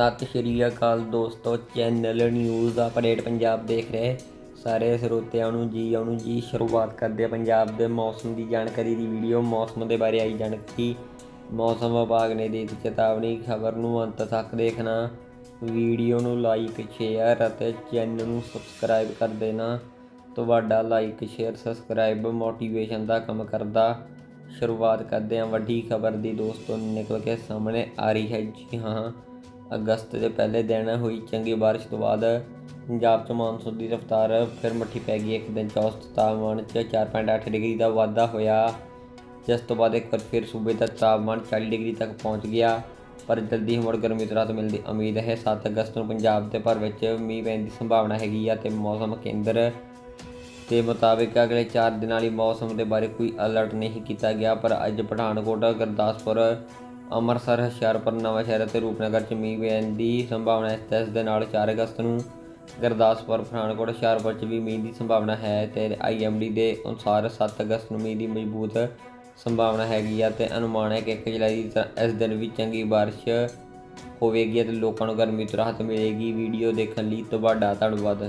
ਸਤਿ ਸ਼੍ਰੀ ਅਕਾਲ ਦੋਸਤੋ channel news update Punjab ਦੇਖ ਰਹੇ ਸਾਰੇ ਸਰੋਤਿਆਂ ਨੂੰ ਜੀ ਆਉਣ ਜੀ, ਸ਼ੁਰੂਆਤ ਕਰਦੇ ਆ ਪੰਜਾਬ ਦੇ ਮੌਸਮ ਦੀ ਜਾਣਕਾਰੀ ਦੀ ਵੀਡੀਓ ਮੌਸਮ ਦੇ ਬਾਰੇ ਆਈ ਜਾਣਕਾਰੀ। ਮੌਸਮ ਵਿਭਾਗ ਨੇ ਦੇ ਦਿੱਤੀ ਚੇਤਾਵਨੀ, ਖਬਰ ਨੂੰ ਅੰਤ ਤੱਕ ਦੇਖਣਾ। ਵੀਡੀਓ ਨੂੰ ਲਾਈਕ ਸ਼ੇਅਰ ਅਤੇ ਚੈਨਲ ਨੂੰ ਸਬਸਕ੍ਰਾਈਬ ਕਰ ਦੇਣਾ। ਤੁਹਾਡਾ ਲਾਈਕ ਸ਼ੇਅਰ ਸਬਸਕ੍ਰਾਈਬ ਮੋਟੀਵੇਸ਼ਨ ਦਾ ਕੰਮ ਕਰਦਾ। ਸ਼ੁਰੂਆਤ ਕਰਦੇ ਹਾਂ ਵੱਡੀ ਖਬਰ ਦੀ ਦੋਸਤੋ, ਨਿਕਲ ਕੇ ਸਾਹਮਣੇ ਆ ਰਹੀ ਹੈ। ਜੀ ਹਾਂ। ਅਗਸਤ ਦੇ ਪਹਿਲੇ ਦਿਨ ਹੋਈ ਚੰਗੀ ਬਾਰਿਸ਼ ਤੋਂ ਬਾਅਦ ਪੰਜਾਬ 'ਚ ਮੌਨਸੂਨ ਦੀ ਰਫ਼ਤਾਰ ਫਿਰ ਮੱਠੀ ਪੈ ਗਈ। ਇੱਕ ਦਿਨ 'ਚ ਔਸਤ ਤਾਪਮਾਨ 'ਚ 4.8 ਡਿਗਰੀ ਦਾ ਵਾਧਾ ਹੋਇਆ। ਜਿਸ ਤੋਂ ਬਾਅਦ ਇੱਕ ਵਾਰ ਫਿਰ ਸੂਬੇ ਦਾ ਤਾਪਮਾਨ 40 ਡਿਗਰੀ ਤੱਕ ਪਹੁੰਚ ਗਿਆ। ਪਰ ਜਲਦੀ ਹੀ ਮੁੜ ਗਰਮੀ ਤੋਂ ਰਾਹਤ ਮਿਲਣ ਦੀ ਉਮੀਦ ਹੈ। 7 ਅਗਸਤ ਨੂੰ ਪੰਜਾਬ ਦੇ ਭਰ ਵਿੱਚ ਮੀਂਹ ਪੈਣ ਦੀ ਸੰਭਾਵਨਾ ਹੈਗੀ ਆ ਤੇ ਮੌਸਮ ਕੇਂਦਰ ਦੇ ਮੁਤਾਬਿਕ ਅਗਲੇ 4 ਦਿਨਾਂ ਲਈ ਮੌਸਮ ਦੇ ਬਾਰੇ ਕੋਈ ਅਲਰਟ ਨਹੀਂ ਕੀਤਾ ਗਿਆ। ਪਰ ਅੱਜ ਪਠਾਨਕੋਟ, ਗੁਰਦਾਸਪੁਰ ਅੰਮ੍ਰਿਤਸਰ, ਹੁਸ਼ਿਆਰਪੁਰ ਨਵਾਂਸ਼ਹਿਰ ਅਤੇ ਰੂਪਨਗਰ ਚ ਮੀਂਹ ਪੈਣ ਦੀ ਸੰਭਾਵਨਾ ਹੈ ਇਸ ਦੇ ਨਾਲ 4 ਅਗਸਤ ਨੂੰ ਗੁਰਦਾਸਪੁਰ, ਪਠਾਨਕੋਟ, ਹੁਸ਼ਿਆਰਪੁਰ ਚ ਵੀ ਮੀਂਹ ਦੀ ਸੰਭਾਵਨਾ ਹੈ ਤੇ ਆਈਐਮਡੀ ਦੇ ਅਨੁਸਾਰ 7 ਅਗਸਤ ਨੂੰ ਮੀਂਹ ਦੀ ਮਜ਼ਬੂਤ ਸੰਭਾਵਨਾ ਹੈਗੀ ਆ ਤੇ ਅਨੁਮਾਨ ਹੈ ਕਿ 1 ਜੁਲਾਈ ਦੀ ਇਸ ਦਿਨ ਵੀ ਚੰਗੀ ਬਾਰਿਸ਼ ਹੋਵੇਗੀ ਅਤੇ ਲੋਕਾਂ ਨੂੰ ਗਰਮੀ ਤੋਂ ਰਾਹਤ ਮਿਲੇਗੀ। ਵੀਡੀਓ ਦੇਖਣ ਲਈ ਤੁਹਾਡਾ ਧੰਨਵਾਦ।